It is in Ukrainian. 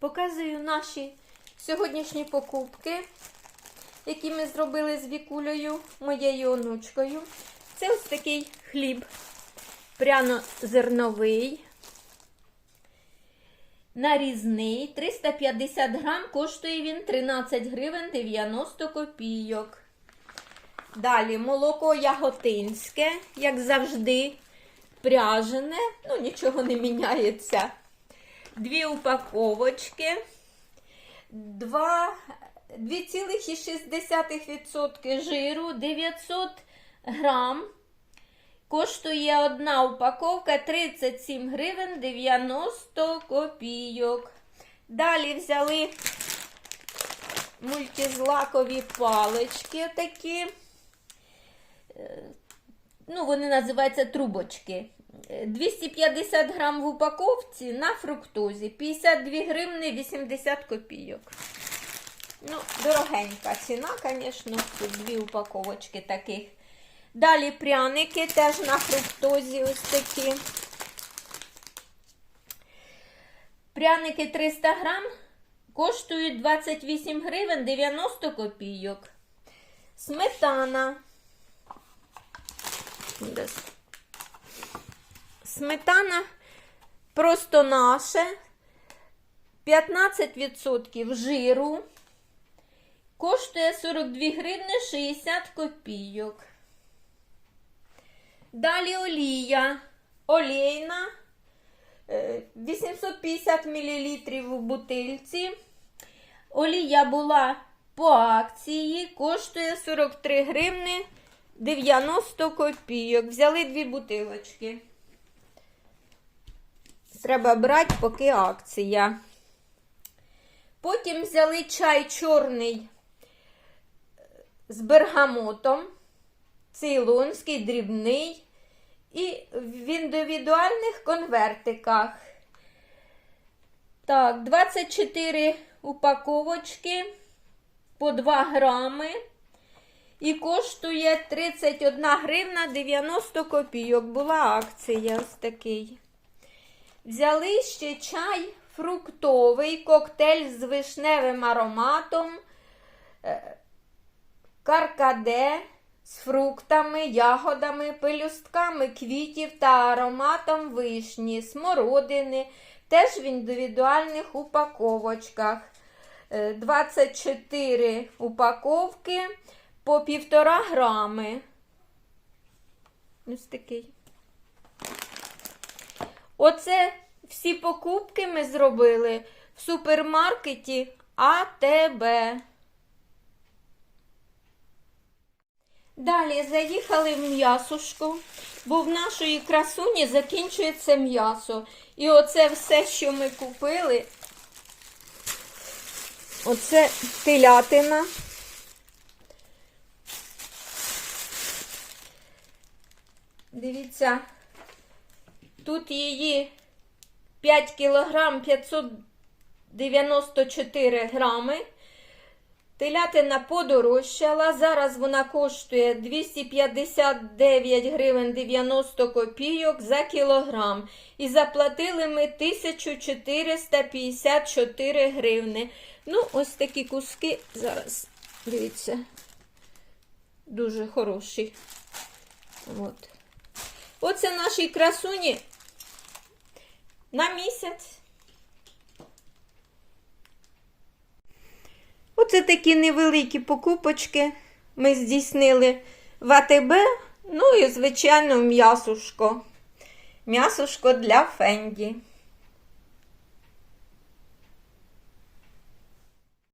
Показую наші сьогоднішні покупки, які ми зробили з Вікулею, моєю онучкою. Це ось такий хліб пряно-зерновий, нарізний, 350 грам, коштує він 13 гривень 90 копійок. Далі молоко яготинське, як завжди, пряжене, ну нічого не міняється. Дві упаковочки, 2,6% жиру, 900 грам. Коштує одна упаковка 37 гривень 90 копійок. Далі взяли мультизлакові палички такі. Е, Ну, вони називаються трубочки. Е, 250 грам в упаковці на фруктозі. 52 гривни 80 копійок. Ну, дорогенька ціна, звісно, тут дві упаковочки таких. Далі пряники теж на фруктозі ось такі. Пряники 300 грам коштують 28 гривень 90 копійок. Сметана. Десь. Сметана просто наша. 15% жиру. Коштує 42 гривни 60 копійок. Далі олія. Олійна. е, 850 мл в бутильці. Олія була по акції. Коштує 43 гривни 90 копійок. Взяли дві бутилочки. Треба брати, поки акція. Потім взяли чай чорний з бергамотом, цейлонський, дрібний і в індивідуальних конвертиках. Так, 24 упаковочки по 2 грами. І коштує 31 гривна 90 копійок. Була акція ось такий. Взяли ще чай фруктовий, коктейль з вишневим ароматом, е, каркаде з фруктами, ягодами, пелюстками квітів та ароматом вишні, смородини, теж в індивідуальних упаковочках. Е, 24 упаковки по півтора грами. Ось такий. Оце всі покупки ми зробили в супермаркеті АТБ. Далі заїхали в м'ясушку, бо в нашої красуні закінчується м'ясо. І оце все, що ми купили, оце телятина. Дивіться, тут її 5 кілограм 594 грами. Телятина подорожчала. Зараз вона коштує 259 гривень 90 копійок за кілограм. І заплатили ми 1454 гривни. Ну, ось такі куски зараз, дивіться, дуже хороші. От. Оце наші красуні на місяць. Оце такі невеликі покупочки ми здійснили в АТБ, ну і, звичайно, м'ясушко. М'ясушко для Фенді.